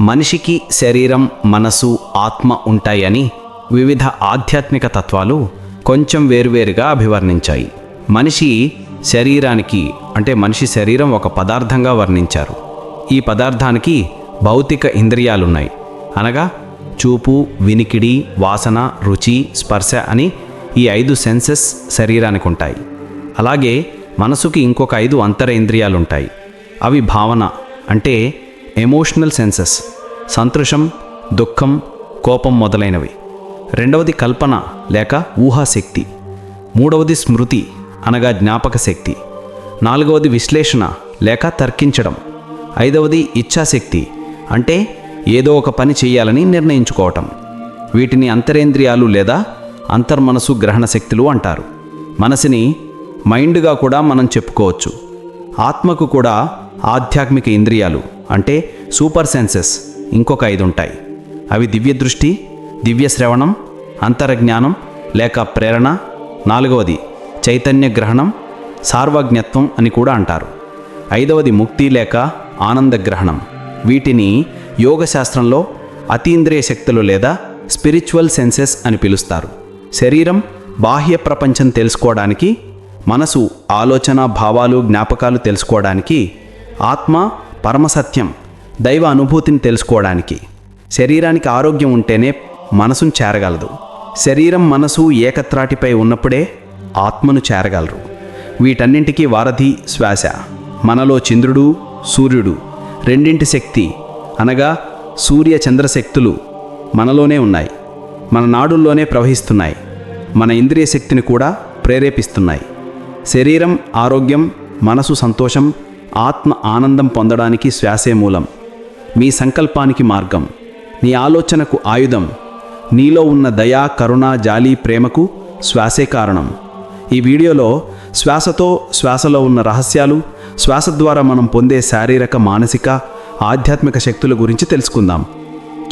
మనిషికి శరీరం మనసు ఆత్మ ఉంటాయని వివిధ ఆధ్యాత్మిక తత్వాలు కొంచెం వేరువేరుగా అభివర్ణించాయి. మనిషి శరీరానికి అంటే మనిషి శరీరం ఒక పదార్థంగా వర్ణించారు. ఈ పదార్థానికి భౌతిక ఇంద్రియాలున్నాయి. అనగా చూపు వినికిడి వాసన రుచి స్పర్శ అని ఈ ఐదు సెన్సెస్ శరీరానికి ఉంటాయి అలాగే మనసుకి ఇంకొక ఐదు అంతర ఇంద్రియాలుంటాయి. అవి భావన అంటే ఎమోషనల్ సెన్సెస్ సంతోషం దుఃఖం కోపం మొదలైనవి. రెండవది కల్పన లేక ఊహాశక్తి. మూడవది స్మృతి అనగా జ్ఞాపక శక్తి. నాలుగవది విశ్లేషణ లేక తర్కించడం. ఐదవది ఇచ్ఛాశక్తి అంటే ఏదో ఒక పని చేయాలని నిర్ణయించుకోవటం. వీటిని అంతరేంద్రియాలు లేదా అంతర్మనసు గ్రహణ శక్తులు అంటారు. మనసుని మైండ్గా కూడా మనం చెప్పుకోవచ్చు. ఆత్మకు కూడా ఆధ్యాత్మిక ఇంద్రియాలు అంటే సూపర్ సెన్సెస్ ఇంకొక ఐదు ఉంటాయి అవి దివ్య దృష్టి దివ్య శ్రవణం అంతరజ్ఞానం లేక ప్రేరణ. నాలుగవది చైతన్య గ్రహణం సార్వజ్ఞత్వం అని కూడా అంటారు. ఐదవది ముక్తి లేక ఆనంద గ్రహణం. వీటిని యోగ శాస్త్రంలో అతీంద్రియ శక్తులు లేదా స్పిరిచువల్ సెన్సెస్ అని పిలుస్తారు. శరీరం బాహ్య ప్రపంచం తెలుసుకోవడానికి మనసు ఆలోచన భావాలు జ్ఞాపకాలు తెలుసుకోవడానికి ఆత్మ పరమసత్యం దైవ అనుభూతిని తెలుసుకోవడానికి. శరీరానికి ఆరోగ్యం ఉంటేనే మనసును చేరగలదు. శరీరం మనసు ఏకత్రాటిపై ఉన్నప్పుడే ఆత్మను చేరగలరు. వీటన్నింటికీ వారధి శ్వాస. మనలో చంద్రుడు సూర్యుడు. రెండింటి శక్తి అనగా సూర్య చంద్రశక్తులు మనలోనే ఉన్నాయి. మన నాడుల్లోనే ప్రవహిస్తున్నాయి. మన ఇంద్రియ శక్తిని కూడా ప్రేరేపిస్తున్నాయి. శరీరం ఆరోగ్యం మనసు సంతోషం ఆత్మ ఆనందం పొందడానికి శ్వాసే మూలం. మీ సంకల్పానికి మార్గం. నీ ఆలోచనకు ఆయుధం. నీలో ఉన్న దయా కరుణ జాలి ప్రేమకు శ్వాసే కారణం. ఈ వీడియోలో శ్వాసతో శ్వాసలో ఉన్న రహస్యాలు శ్వాస ద్వారా మనం పొందే శారీరక మానసిక ఆధ్యాత్మిక శక్తుల గురించి తెలుసుకుందాం.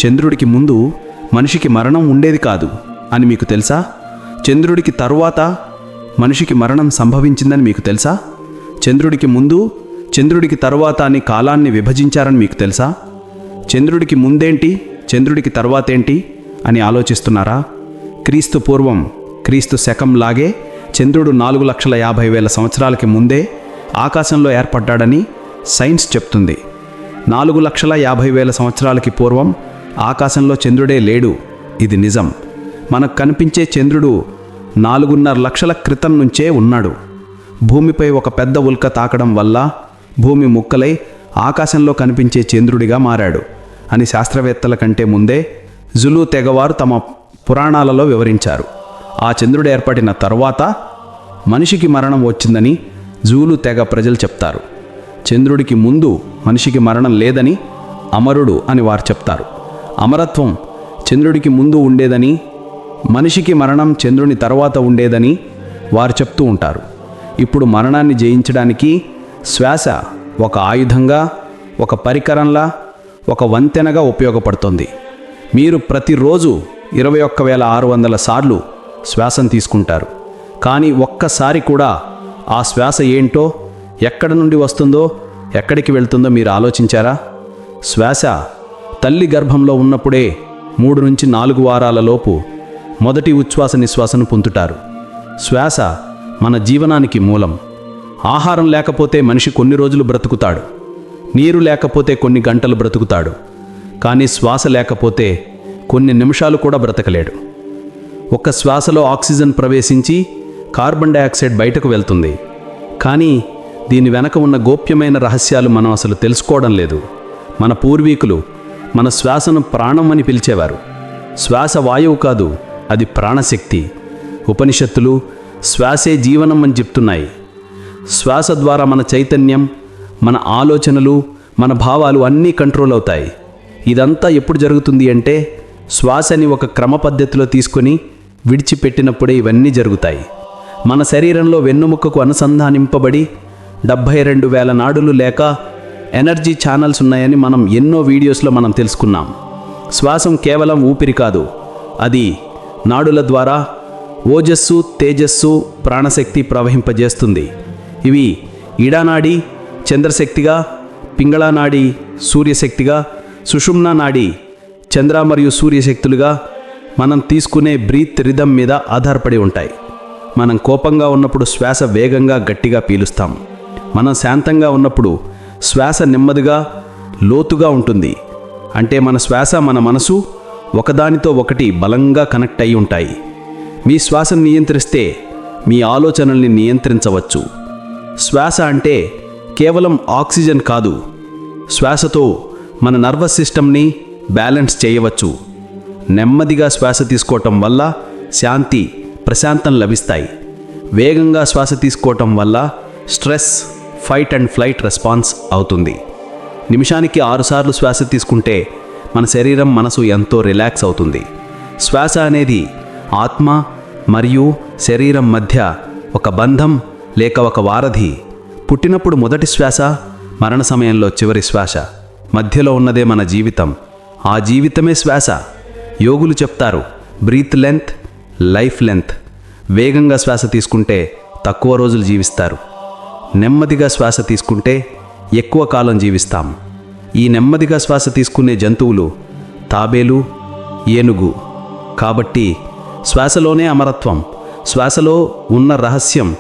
చంద్రుడికి ముందు మనిషికి మరణం ఉండేది కాదు అని మీకు తెలుసా? చంద్రుడికి తరువాత మనిషికి మరణం సంభవించిందని మీకు తెలుసా? చంద్రుడికి ముందు చంద్రుడికి తరువాత అని కాలాన్ని విభజించారని మీకు తెలుసా? చంద్రుడికి ముందేంటి? చంద్రుడికి తర్వాతేంటి? అని ఆలోచిస్తున్నారా? క్రీస్తు పూర్వం క్రీస్తు శకం లాగే చంద్రుడు నాలుగు లక్షల యాభై వేల సంవత్సరాలకి ముందే ఆకాశంలో ఏర్పడ్డాడని సైన్స్ చెప్తుంది. నాలుగు లక్షల యాభై వేల సంవత్సరాలకి పూర్వం ఆకాశంలో చంద్రుడే లేడు. ఇది నిజం. మనకు కనిపించే చంద్రుడు నాలుగున్నర లక్షల క్రితం నుంచే ఉన్నాడు. భూమిపై ఒక పెద్ద ఉల్క తాకడం వల్ల భూమి ముక్కలై ఆకాశంలో కనిపించే చంద్రుడిగా మారాడు అని శాస్త్రవేత్తల కంటే ముందే జులు తెగవారు తమ పురాణాలలో వివరించారు. ఆ చంద్రుడు ఏర్పడిన తర్వాత మనిషికి మరణం వచ్చిందని జూలు తెగ ప్రజలు చెప్తారు. చంద్రుడికి ముందు మనిషికి మరణం లేదని అమరుడు అని వారు చెప్తారు. అమరత్వం చంద్రుడికి ముందు ఉండేదని మనిషికి మరణం చంద్రుని తర్వాత ఉండేదని వారు చెప్తూ ఉంటారు. ఇప్పుడు మరణాన్ని జయించడానికి శ్వాస ఒక ఆయుధంగా ఒక పరికరంలా ఒక వంతెనగా ఉపయోగపడుతుంది. మీరు ప్రతిరోజు ఇరవై ఒక్క వేల ఆరు వందల సార్లు శ్వాసను తీసుకుంటారు. కానీ ఒక్కసారి కూడా ఆ శ్వాస ఏంటో ఎక్కడ నుండి వస్తుందో ఎక్కడికి వెళ్తుందో మీరు ఆలోచించారా? శ్వాస తల్లి గర్భంలో ఉన్నప్పుడే మూడు నుంచి నాలుగు వారాల లోపు మొదటి ఉచ్ఛ్వాస నిశ్వాసను పొందుతారు. శ్వాస మన జీవనానికి మూలం. ఆహారం లేకపోతే మనిషి కొన్ని రోజులు బ్రతుకుతాడు. నీరు లేకపోతే కొన్ని గంటలు బ్రతుకుతాడు. కానీ శ్వాస లేకపోతే కొన్ని నిమిషాలు కూడా బ్రతకలేడు. ఒక శ్వాసలో ఆక్సిజన్ ప్రవేశించి కార్బన్ డయాక్సైడ్ బయటకు వెళ్తుంది. కానీ దీని వెనక ఉన్న గోప్యమైన రహస్యాలు మనం అసలు తెలుసుకోవడం లేదు. మన పూర్వీకులు మన శ్వాసను ప్రాణం అని పిలిచేవారు. శ్వాస వాయువు కాదు అది ప్రాణశక్తి. ఉపనిషత్తులు శ్వాసే జీవనం అని చెప్తున్నాయి. శ్వాస ద్వారా మన చైతన్యం మన ఆలోచనలు మన భావాలు అన్నీ కంట్రోల్ అవుతాయి. ఇదంతా ఎప్పుడు జరుగుతుంది అంటే శ్వాసని ఒక క్రమ పద్ధతిలో తీసుకొని విడిచిపెట్టినప్పుడే ఇవన్నీ జరుగుతాయి. మన శరీరంలో వెన్నుముక్కకు అనుసంధానింపబడి డెబ్భై రెండు వేల నాడులు లేక ఎనర్జీ ఛానల్స్ ఉన్నాయని మనం ఎన్నో వీడియోస్లో మనం తెలుసుకున్నాం. శ్వాసం కేవలం ఊపిరి కాదు అది నాడుల ద్వారా ఓజస్సు తేజస్సు ప్రాణశక్తి ప్రవహింపజేస్తుంది. ఇవి ఇడానాడి చంద్రశక్తిగా పింగళానాడి సూర్యశక్తిగా సుషుమ్నా నాడి చంద్ర మరియు సూర్యశక్తులుగా మనం తీసుకునే బ్రీత్ రిధం మీద ఆధారపడి ఉంటాయి. మనం కోపంగా ఉన్నప్పుడు శ్వాస వేగంగా గట్టిగా పీలుస్తాం. మనం శాంతంగా ఉన్నప్పుడు శ్వాస నెమ్మదిగా లోతుగా ఉంటుంది. అంటే మన శ్వాస మన మనసు ఒకదానితో ఒకటి బలంగా కనెక్ట్ అయి ఉంటాయి. మీ శ్వాసను నియంత్రిస్తే మీ ఆలోచనల్ని నియంత్రించవచ్చు. శ్వాస అంటే కేవలం ఆక్సిజన్ కాదు. శ్వాసతో మన నర్వస్ సిస్టమ్ని బ్యాలెన్స్ చేయవచ్చు. నెమ్మదిగా శ్వాస తీసుకోవటం వల్ల శాంతి ప్రశాంతం లభిస్తాయి. వేగంగా శ్వాస తీసుకోవటం వల్ల stress fight and flight response అవుతుంది. నిమిషానికి ఆరుసార్లు శ్వాస తీసుకుంటే మన శరీరం మనసు ఎంతో రిలాక్స్ అవుతుంది. శ్వాస అనేది ఆత్మ మరియు శరీరం మధ్య ఒక బంధం లేక ఒక వారధి పుట్టినప్పుడు మొదటి శ్వాస మరణ సమయంలో చివరి శ్వాస. మధ్యలో ఉన్నదే మన జీవితం. ఆ జీవితమే శ్వాస. యోగులు చెప్తారు బ్రీత్ లెంత్ లైఫ్ లెంత్ వేగంగా శ్వాస తీసుకుంటే తక్కువ రోజులు జీవిస్తారు. నెమ్మదిగా శ్వాస తీసుకుంటే ఎక్కువ కాలం జీవిస్తాం. ఈ నెమ్మదిగా శ్వాస తీసుకునే జంతువులు తాబేలు ఏనుగు. కాబట్టి శ్వాసలోనే అమరత్వం. శ్వాసలో ఉన్న రహస్యం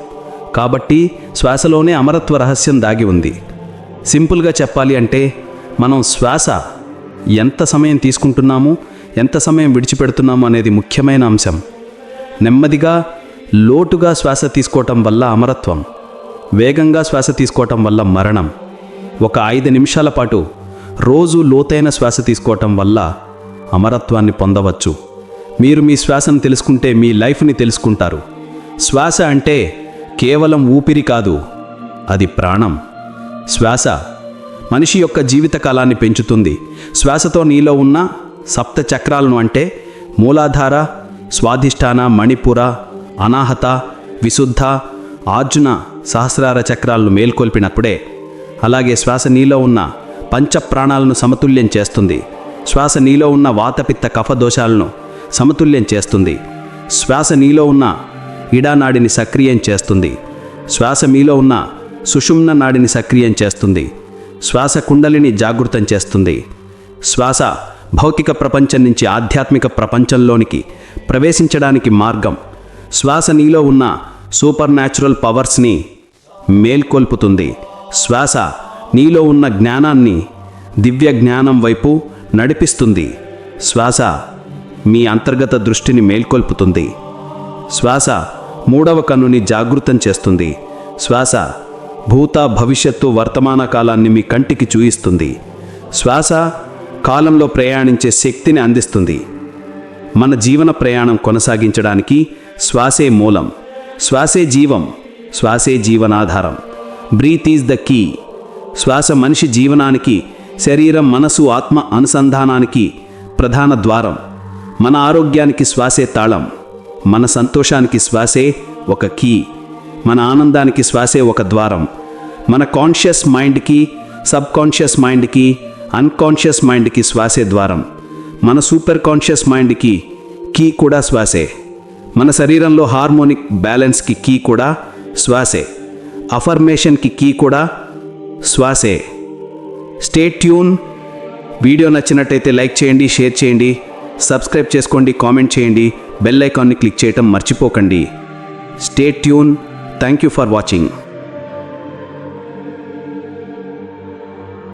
కాబట్టి శ్వాసలోనే అమరత్వ రహస్యం దాగి ఉంది. సింపుల్గా చెప్పాలి అంటే మనం శ్వాస ఎంత సమయం తీసుకుంటున్నాము ఎంత సమయం విడిచిపెడుతున్నాము అనేది ముఖ్యమైన అంశం. నెమ్మదిగా లోటుగా శ్వాస తీసుకోవటం వల్ల అమరత్వం వేగంగా శ్వాస తీసుకోవటం వల్ల మరణం ఒక ఐదు నిమిషాల పాటు రోజు లోతైన శ్వాస తీసుకోవటం వల్ల అమరత్వాన్ని పొందవచ్చు. మీరు మీ శ్వాసను తెలుసుకుంటే మీ లైఫ్ని తెలుసుకుంటారు. శ్వాస అంటే కేవలం ఊపిరి కాదు అది ప్రాణం. శ్వాస మనిషి యొక్క జీవితకాలాన్ని పెంచుతుంది. శ్వాసతో నీలో ఉన్న సప్త చక్రాలను అంటే మూలాధార స్వాధిష్టాన మణిపుర అనాహత విశుద్ధ ఆర్జున సహస్రార చక్రాలను మేల్కొల్పినప్పుడే అలాగే శ్వాస నీలో ఉన్న పంచ ప్రాణాలను సమతుల్యం చేస్తుంది. శ్వాస నీలో ఉన్న వాతపిత్త కఫ దోషాలను సమతుల్యం చేస్తుంది. శ్వాస నీలో ఉన్న ఇడానాడిని సక్రియం చేస్తుంది. శ్వాస మీలో ఉన్న సుషుమ్న నాడిని సక్రియం చేస్తుంది. శ్వాస కుండలిని జాగృతం చేస్తుంది. శ్వాస భౌతిక ప్రపంచం నుంచి ఆధ్యాత్మిక ప్రపంచంలోనికి ప్రవేశించడానికి మార్గం. శ్వాస నీలో ఉన్న సూపర్ న్యాచురల్ పవర్స్ని మేల్కొల్పుతుంది. శ్వాస నీలో ఉన్న జ్ఞానాన్ని దివ్య జ్ఞానం వైపు నడిపిస్తుంది. శ్వాస మీ అంతర్గత దృష్టిని మేల్కొల్పుతుంది. శ్వాస మూడవ కన్నుని జాగృతం చేస్తుంది. శ్వాస భూత భవిష్యత్తు వర్తమాన కాలాన్ని మీ కంటికి చూయిస్తుంది. శ్వాస కాలంలో ప్రయాణించే శక్తిని అందిస్తుంది. మన జీవన ప్రయాణం కొనసాగించడానికి శ్వాసే మూలం. శ్వాసే జీవం శ్వాసే జీవనాధారం. Breath is the key. శ్వాస మనిషి జీవనానికి శరీరం మనసు ఆత్మ అనుసంధానానికి ప్రధాన ద్వారం. మన ఆరోగ్యానికి శ్వాసే తాళం. మన సంతోషానికి శ్వాసే ఒక కీ. మన ఆనందానికి శ్వాసే ఒక ద్వారం. మన కాన్షియస్ మైండ్కి సబ్ కాన్షియస్ మైండ్కి అన్కాన్షియస్ మైండ్కి శ్వాసే ద్వారం. మన సూపర్ కాన్షియస్ మైండ్కి కీ కూడా శ్వాసే. మన శరీరంలో హార్మోనిక్ బ్యాలెన్స్కి కీ కూడా శ్వాసే. అఫర్మేషన్కి కీ కూడా శ్వాసే. State tune. వీడియో నచ్చినట్టయితే లైక్ చేయండి షేర్ చేయండి. సబ్స్క్రైబ్ చేసుకోండి కామెంట్ చేయండి. బెల్ ఐకాన్ని క్లిక్ చేయటం మర్చిపోకండి. Stay tune. Thank you for watching.